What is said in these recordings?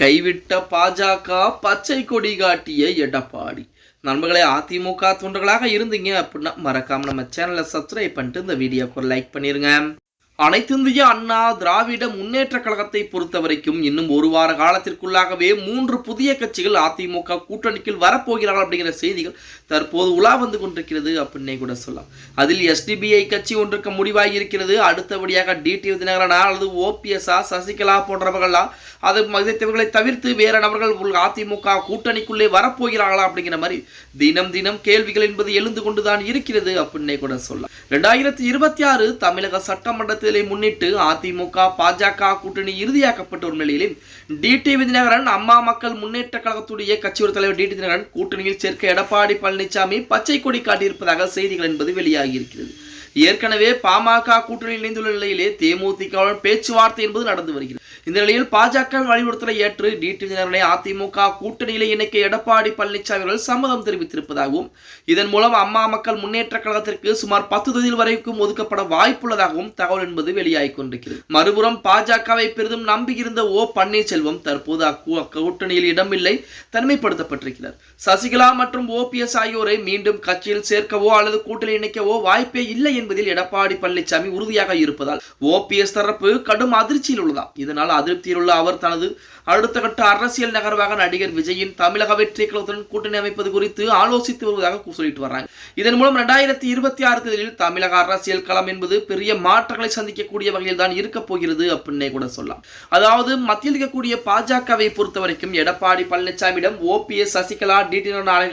கைவிட்ட பாஜக பச்சை கொடி காட்டிய எடப்பாடி. நண்பர்களே அதிமுக தொண்டர்களாக இருந்தீங்க அப்படின்னா மறக்காம நம்ம சேனலை சப்ஸ்கிரைப் பண்ணிட்டு இந்த வீடியோக்கு ஒரு லைக் பண்ணிருங்க. அனைத்து இந்திய அண்ணா திராவிட முன்னேற்ற கழகத்தை பொறுத்த வரைக்கும் இன்னும் ஒரு வார காலத்திற்குள்ளாகவே மூன்று புதிய கட்சிகள் அதிமுக கூட்டணிக்குள் வரப்போகிறார்கள் அப்படிங்கிற செய்திகள் தற்போது உலா வந்து கொண்டிருக்கிறது அப்படின்னே கூட சொல்லலாம். அதில் எஸ்டிபிஐ கட்சி ஒன்றுக்கு முடிவாகி இருக்கிறது அடுத்தபடியாக டிடி தினகரனா அல்லது ஓபிஎஸ்ஆ சசிகலா போன்றவர்களா அது மதித்தவர்களை தவிர்த்து வேற நபர்கள் உள் அதிமுக கூட்டணிக்குள்ளே வரப்போகிறார்களா அப்படிங்கிற மாதிரி தினம் தினம் கேள்விகள் என்பது எழுந்து கொண்டுதான் இருக்கிறது அப்படின்னே கூட சொல்லலாம். ரெண்டாயிரத்தி இருபத்தி ஆறு தமிழக சட்டமன்றத்திலே முன்னிட்டு அதிமுக பாஜக கூட்டணி இறுதியாக்கப்பட்ட ஒரு நிலையிலும் டிடி விதிநகரன் அம்மா மக்கள் முன்னேற்ற கழகத்துடைய கட்சியோட தலைவர் டிடி தினகரன் கூட்டணியில் சேர்க்க எடப்பாடி பழனிசாமி பச்சை கொடி காட்டியிருப்பதாக செய்திகள் என்பது வெளியாகி இருக்கிறது ஏற்கனவே பாமக கூட்டணியில் இணைந்துள்ள நிலையிலே தேமுதிகவுடன் பேச்சுவார்த்தை என்பது நடந்து வருகிறது. இந்த நிலையில் பாஜக வலியுறுத்தலை ஏற்று டிடி அதிமுக கூட்டணியிலே இணைக்க எடப்பாடி பழனிசாமி அவர்கள் சம்மதம் தெரிவித்திருப்பதாகவும் இதன் மூலம் அம்மா மக்கள் முன்னேற்ற கழகத்திற்கு சுமார் பத்து தொகுதியில் வரைக்கும் ஒதுக்கப்பட வாய்ப்புள்ளதாகவும் தகவல் என்பது வெளியாகிக் கொண்டிருக்கிறது. மறுபுறம் பாஜகவை பெரிதும் நம்பியிருந்த ஓ பன்னீர்செல்வம் தற்போது அக்கூ- அக்கூட்டணியில் இடமில்லை தனிமைப்படுத்தப்பட்டிருக்கிறார். சசிகலா மற்றும் ஓபிஎஸ் ஆகியோரை மீண்டும் கட்சியில் சேர்க்கவோ அல்லது கூட்டணி இணைக்கவோ வாய்ப்பே இல்லை என்பதில் எடப்பாடி பழனிசாமி உறுதியாக இருப்பதால் ஓபிஎஸ் தரப்பு கடும் அதிர்ச்சியில் உள்ளதாம். இதனால் அதிருப்தியில் உள்ள அவர் தனது அடுத்த கட்ட அரசியல் நகர்வாக நடிகர் விஜயின் தமிழக வெற்றி கழகத்துடன் கூட்டணி அமைப்பது குறித்து ஆலோசித்து வருவதாக சொல்லிட்டு வர்றாங்க. இதன் மூலம் ரெண்டாயிரத்தி இருபத்தி ஆறு தேதியில் தமிழக அரசியல் களம் என்பது பெரிய மாற்றங்களை சந்திக்கக்கூடிய வகையில் தான் இருக்க போகிறது அப்படின்னே கூட சொல்லலாம். அதாவது மத்தியில் இருக்கக்கூடிய பாஜகவை பொறுத்த வரைக்கும் எடப்பாடி பழனிசாமியிடம் ஓபிஎஸ் சசிகலா டிடி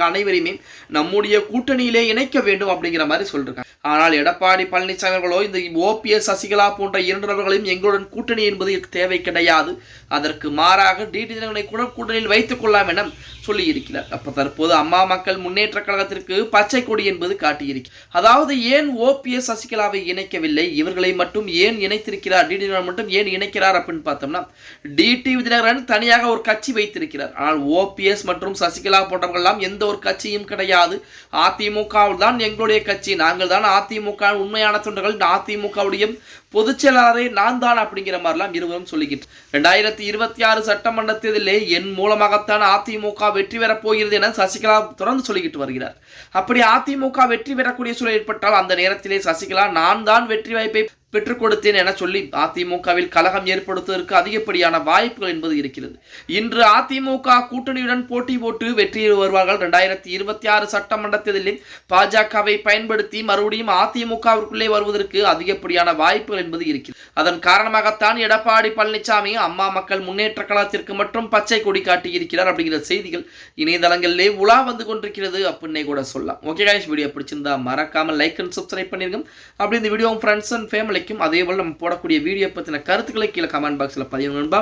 அனைவரையுமே நம்முடைய கூட்டணியிலே இணைக்க வேண்டும் அப்படிங்கிற மாதிரி சொல்றாங்க ஆனால் எடப்பாடி பழனிசாமி அவர்களோ இந்த ஓபிஎஸ் சசிகலா போன்ற இரண்டு நபர்களையும் எங்களுடன் கூட்டணி என்பது தேவை தேவை கிடையாது. அதற்கு மாறாக டிடி தினகரனை கூட கூட்டணியில் வைத்துக் கொள்ளலாம் என சொல்லியிருக்கிறார். அப்ப தற்போது அம்மா மக்கள் முன்னேற்ற கழகத்திற்கு பச்சை கொடி என்பது காட்டியிருக்கு. அதாவது ஏன் ஓபிஎஸ் சசிகலாவை இணைக்கவில்லை? இவர்களை மட்டும் ஏன் இணைத்திருக்கிறார்? டிடி தினகரன் மட்டும் ஏன் இணைக்கிறார் அப்படின்னு பார்த்தோம்னா டிடி தினகரன் தனியாக ஒரு கட்சி வைத்திருக்கிறார். ஆனால் ஓபிஎஸ் மற்றும் சசிகலா போன்றவர்கள் எல்லாம் எந்த ஒரு கட்சியும் கிடையாது. அதிமுகவில் தான் எங்களுடைய கட்சி. நாங்கள் தான் அதிமுக உண்மையான தொண்டர்கள். அதிமுகவுடைய பொதுச் செயலாளரை நான் தான் அப்படிங்கிற மாதிரிலாம் இருவரும் சொல்லி சொல்லிக்கிட்டு. ரெண்டாயிரத்தி இருபத்தி ஆறு சட்டமன்ற தேர்தலிலே என் மூலமாகத்தான் அதிமுக வெற்றி பெறப் போகிறது என சசிகலா தொடர்ந்து சொல்லிக்கிட்டு வருகிறார். அப்படி அதிமுக வெற்றி பெறக்கூடிய சூழல் ஏற்பட்டால் அந்த நேரத்திலே சசிகலா நான் தான் வெற்றி வாய்ப்பை பெற்றுக் கொடுத்தேன் என சொல்லி அதிமுகவில் கலகம் ஏற்படுத்துவதற்கு அதிகப்படியான வாய்ப்புகள் என்பது இருக்கிறது. இன்று அதிமுக கூட்டணியுடன் போட்டி போட்டு வெற்றி வருவார்கள். ரெண்டாயிரத்தி இருபத்தி ஆறு சட்டமன்ற தேர்தலில் பாஜகவை பயன்படுத்தி மறுபடியும் அதிமுகவிற்குள்ளே வருவதற்கு அதிகப்படியான வாய்ப்புகள் என்பது இருக்கிறது. அதன் காரணமாகத்தான் எடப்பாடி பழனிசாமி அம்மா மக்கள் முன்னேற்ற கழகத்திற்கு மட்டும் பச்சை கொடி காட்டி இருக்கிறார் அப்படிங்கிற செய்திகள் இணையதளங்களிலே உலா வந்து கொண்டிருக்கிறது அப்படின்னே கூட சொல்லலாம். ஓகே காய்ஸ் வீடியோ பிடிச்சிருந்தா மறக்காம லைக் அண்ட் சப்ஸ்கிரைப் பண்ணிருங்க. அப்படி இந்த வீடியோ ஃப்ரெண்ட்ஸ் அண்ட் கிடைக்கும். அதே போல் நம்ம போடக்கூடிய வீடியோ பற்றின கருத்துக்களை கீழே கமெண்ட் பாக்ஸில் பதிவு நண்பா.